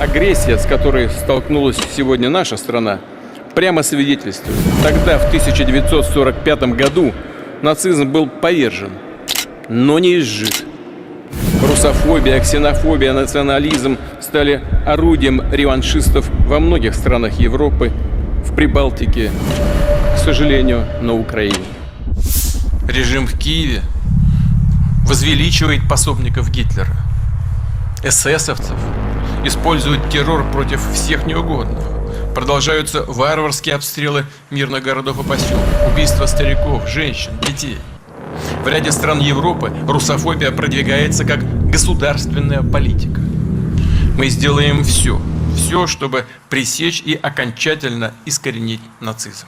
Агрессия, с которой столкнулась сегодня наша страна, прямо свидетельствует. Тогда, в 1945 году, нацизм был повержен, но не изжит. Русофобия, ксенофобия, национализм стали орудием реваншистов во многих странах Европы, в Прибалтике, к сожалению, на Украине. Режим в Киеве возвеличивает пособников Гитлера. эсэсовцев используют террор против всех неугодных. Продолжаются варварские обстрелы мирных городов и поселков, убийства стариков, женщин, детей. В ряде стран Европы русофобия продвигается как государственная политика. Мы сделаем все, все, чтобы пресечь и окончательно искоренить нацизм.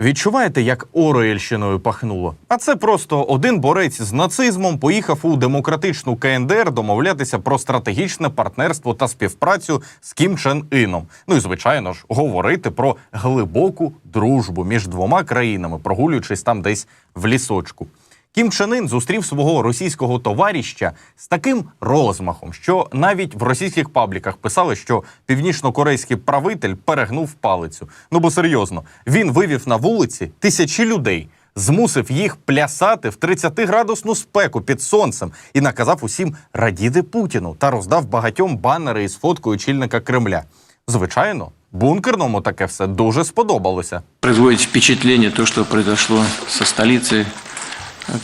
Відчуваєте, як Орельщиною пахнуло? А це просто один борець з нацизмом поїхав у демократичну КНДР домовлятися про стратегічне партнерство та співпрацю з Кім Чен Іном. Ну і звичайно ж, говорити про глибоку дружбу між двома країнами, прогулюючись там десь в лісочку. Кім Чен Ін зустрів свого російського товаріща з таким розмахом, що навіть в російських пабліках писали, що північно-корейський правитель перегнув палицю. Ну бо серйозно, він вивів на вулиці тисячі людей, змусив їх плясати в 30-градусну спеку під сонцем і наказав усім радіти Путіну та роздав багатьом банери із фоткою очільника Кремля. Звичайно, бункерному таке все дуже сподобалося. Производит впечатление то, что произошло со столицей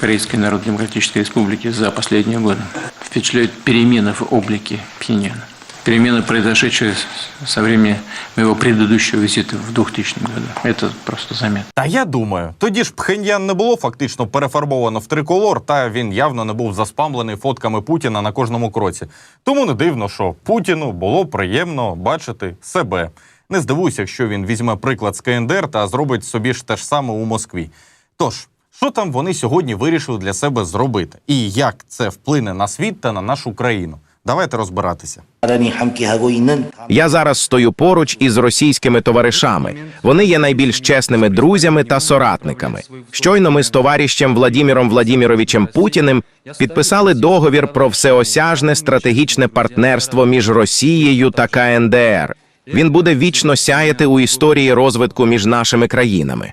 Корейской Народно-Демократической Республики за последние годы. Впечатляют перемены в облике Пхеньяна. Перемены, произошедшие с- со времени моего предыдущего визита в 2000 году. Это просто заметно. Та я думаю, тоді ж Пхеньян не було фактично перефарбовано в триколор, та він явно не був заспамлений фотками Путіна на кожному кроці. Тому не дивно, що Путіну було приємно бачити себе. Не здивуюся, якщо він візьме приклад з КНДР та зробить собі ж те ж саме у Москві. Тож, що там вони сьогодні вирішили для себе зробити, і як це вплине на світ та на нашу країну. Давайте розбиратися. Я зараз стою поруч із російськими товаришами. Вони є найбільш чесними друзями та соратниками. Щойно ми з товаріщем Владіміром Владіміровичем Путіним підписали договір про всеосяжне стратегічне партнерство між Росією та КНДР. Він буде вічно сяяти у історії розвитку між нашими країнами.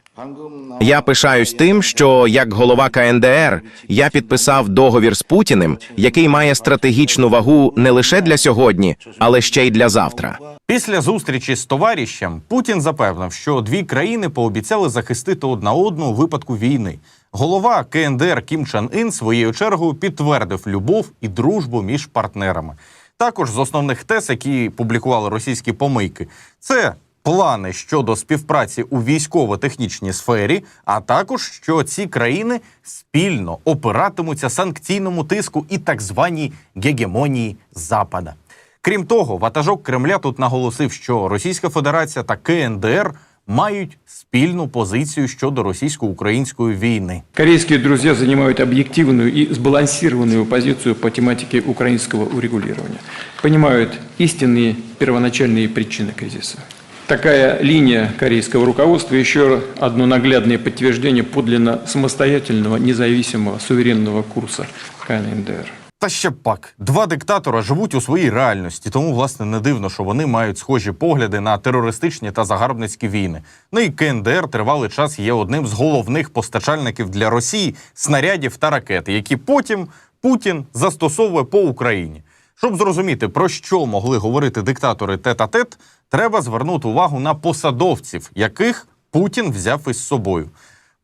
Я пишаюсь тим, що як голова КНДР я підписав договір з Путіним, який має стратегічну вагу не лише для сьогодні, але ще й для завтра. Після зустрічі з товаріщем Путін запевнив, що дві країни пообіцяли захистити одна одну у випадку війни. Голова КНДР Кім Чен Ін своєю чергою підтвердив любов і дружбу між партнерами. Також з основних тез, які публікували російські помийки, це плани щодо співпраці у військово-технічній сфері, а також що ці країни спільно опиратимуться санкційному тиску і так званій гегемонії Запада. Крім того, ватажок Кремля тут наголосив, що Російська Федерація та КНДР мають спільну позицію щодо російсько-української війни. Корейские друзья занимают объективную и сбалансированную позицию по тематике украинского урегулирования. Понимают истинные первоначальные причины кризиса. Такая линия корейского руководства еще одно наглядное подтверждение подлинно самостоятельного, независимого, суверенного курса КНДР. Та ще пак, два диктатора живуть у своїй реальності, тому власне не дивно, що вони мають схожі погляди на терористичні та загарбницькі війни. Ну і КНДР тривалий час є одним з головних постачальників для Росії снарядів та ракет, які потім Путін застосовує по Україні. Щоб зрозуміти, про що могли говорити диктатори тет-а-тет, треба звернути увагу на посадовців, яких Путін взяв із собою.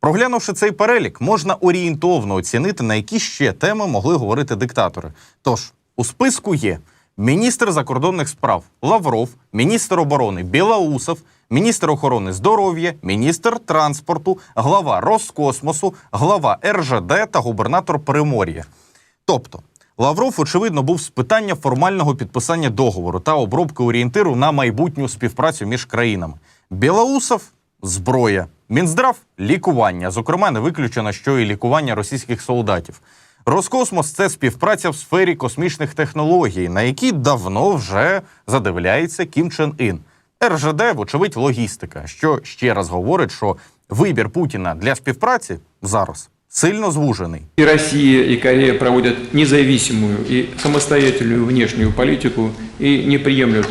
Проглянувши цей перелік, можна орієнтовно оцінити, на які ще теми могли говорити диктатори. Тож у списку є міністр закордонних справ Лавров, міністр оборони Білоусов, міністр охорони здоров'я, міністр транспорту, глава Роскосмосу, глава РЖД та губернатор Примор'я. Тобто, Лавров, очевидно, був з питання формального підписання договору та обробки орієнтиру на майбутню співпрацю між країнами. Білоусов зброя, Мінздрав лікування. Зокрема, не виключено, що і лікування російських солдатів. Роскосмос це співпраця в сфері космічних технологій, на які давно вже задивляється Кім Чен Ін. РЖД, вочевидь, логістика, що ще раз говорить, що вибір Путіна для співпраці зараз сильно звужений. И Россия, и Корея проводят независимую и самостоятельную внешнюю политику и не приемлют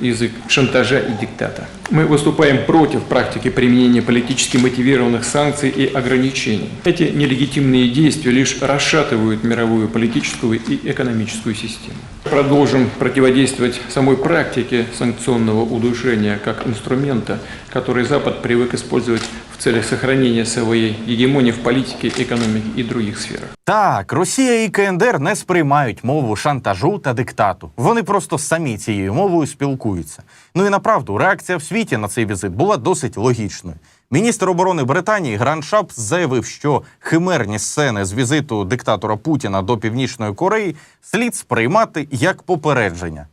язык шантажа и диктата. Мы выступаем против практики применения политически мотивированных санкций и ограничений. Эти нелегитимные действия лишь расшатывают мировую политическую и экономическую систему. Продолжим противодействовать самой практике санкционного удушения как инструмента, который Запад привык использовать в целях сохранения своей гегемонии в политике, экономике и других сферах. Так, Росія і КНДР не сприймають мову шантажу та диктату. Вони просто самі цією мовою спілкуються. Ну і направду, реакція в світі на цей візит була досить логічною. Міністр оборони Британії Гран Шапс заявив, що химерні сцени з візиту диктатора Путіна до Північної Кореї слід сприймати як попередження.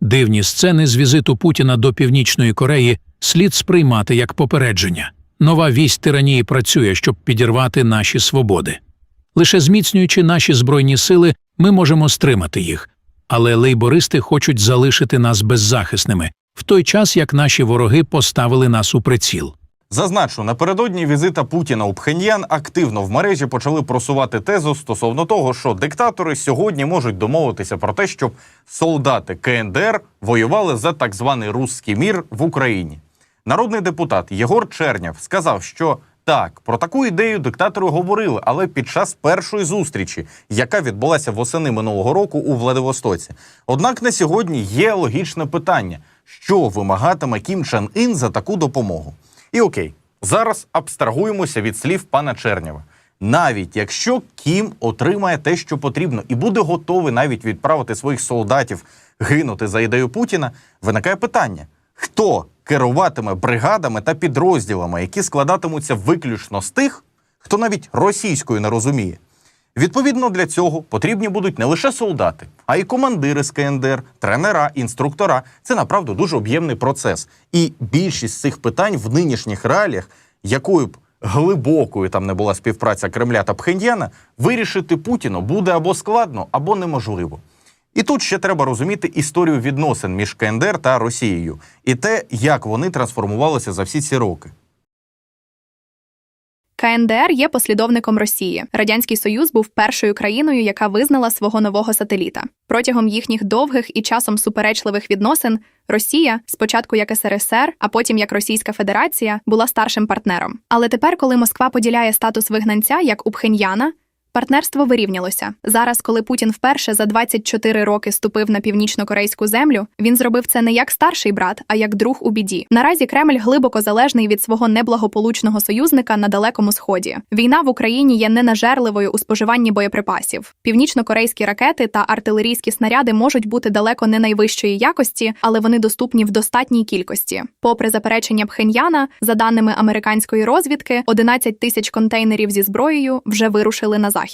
Дивні сцени з візиту Путіна до Північної Кореї слід сприймати як попередження. Нова вість тиранії працює, щоб підірвати наші свободи. Лише зміцнюючи наші збройні сили, ми можемо стримати їх. Але лейбористи хочуть залишити нас беззахисними, в той час як наші вороги поставили нас у приціл. Зазначу, напередодні візита Путіна у Пхеньян активно в мережі почали просувати тезу стосовно того, що диктатори сьогодні можуть домовитися про те, щоб солдати КНДР воювали за так званий русський мір в Україні. Народний депутат Єгор Черняв сказав, що так, про таку ідею диктатори говорили, але під час першої зустрічі, яка відбулася восени минулого року у Владивостоці. Однак на сьогодні є логічне питання: що вимагатиме Кім Чен Ін за таку допомогу? І окей, зараз абстрагуємося від слів пана Чернява. Навіть якщо Кім отримає те, що потрібно, і буде готовий навіть відправити своїх солдатів гинути за ідею Путіна, виникає питання: хто керуватиме бригадами та підрозділами, які складатимуться виключно з тих, хто навіть російською не розуміє? Відповідно для цього потрібні будуть не лише солдати, а й командири з КНДР, тренера, інструктора. Це направду дуже об'ємний процес. І більшість цих питань в нинішніх реаліях, якою б глибокою там не була співпраця Кремля та Пхеньяна, вирішити Путіну буде або складно, або неможливо. І тут ще треба розуміти історію відносин між КНДР та Росією і те, як вони трансформувалися за всі ці роки. КНДР є послідовником Росії. Радянський Союз був першою країною, яка визнала свого нового сателіта. Протягом їхніх довгих і часом суперечливих відносин Росія, спочатку як СРСР, а потім як Російська Федерація, була старшим партнером. Але тепер, коли Москва поділяє статус вигнанця як у Пхеньяна, Партнерство вирівнялося. Зараз, коли Путін вперше за 24 роки ступив на північно-корейську землю, він зробив це не як старший брат, а як друг у біді. Наразі Кремль глибоко залежний від свого неблагополучного союзника на далекому сході. Війна в Україні є ненажерливою у споживанні боєприпасів. Північно-корейські ракети та артилерійські снаряди можуть бути далеко не найвищої якості, але вони доступні в достатній кількості. Попри заперечення Пхеньяна, за даними американської розвідки, 11 тисяч контейнерів зі зброєю вже вирушили на захід.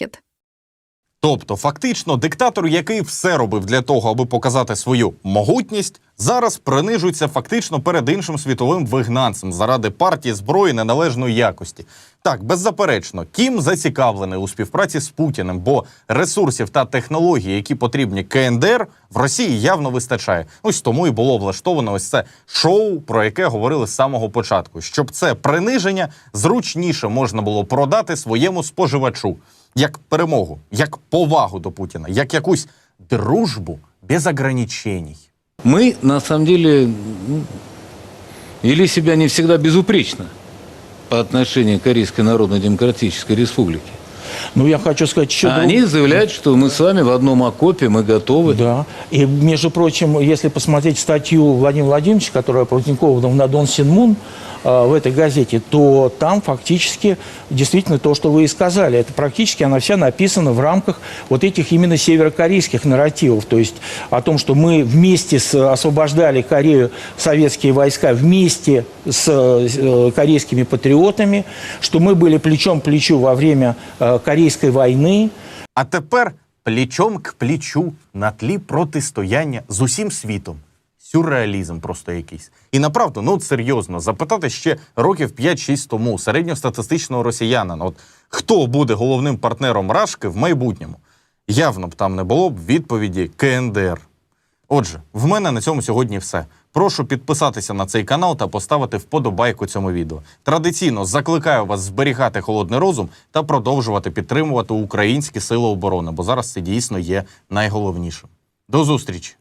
Тобто, фактично, диктатор, який все робив для того, аби показати свою могутність, зараз принижується фактично перед іншим світовим вигнанцем заради партії зброї неналежної якості. Так, беззаперечно, Кім зацікавлений у співпраці з Путіним, бо ресурсів та технологій, які потрібні КНДР, в Росії явно вистачає. Ось тому і було влаштовано ось це шоу, про яке говорили з самого початку, щоб це приниження зручніше можна було продати своєму споживачу як перемогу, як повагу до Путіна, як якусь дружбу без ограничений. Мы, на самом деле, вели себя не всегда безупречно по отношению к Корейской Народно-Демократической Республике. Ну, я хочу сказать еще... А они заявляют, что мы с вами в одном окопе, мы готовы. Да. И, между прочим, если посмотреть статью Владимира Владимировича, которая опубликована на Дон Синмун э, в этой газете, то там фактически действительно то, что вы и сказали. Это практически она вся написана в рамках вот этих именно северокорейских нарративов. То есть о том, что мы вместе с, освобождали Корею, советские войска вместе с э, корейскими патриотами, что мы были плечом к плечу во время э, Корейской войны, А тепер плічом к плічу на тлі протистояння з усім світом. Сюрреалізм просто якийсь. І направду, ну от серйозно, запитати ще років 5-6 тому середньостатистичного росіянина, от хто буде головним партнером Рашки в майбутньому, явно б там не було б відповіді КНДР. Отже, в мене на цьому сьогодні все. Прошу підписатися на цей канал та поставити вподобайку цьому відео. Традиційно закликаю вас зберігати холодний розум та продовжувати підтримувати українські сили оборони, бо зараз це дійсно є найголовнішим. До зустрічі!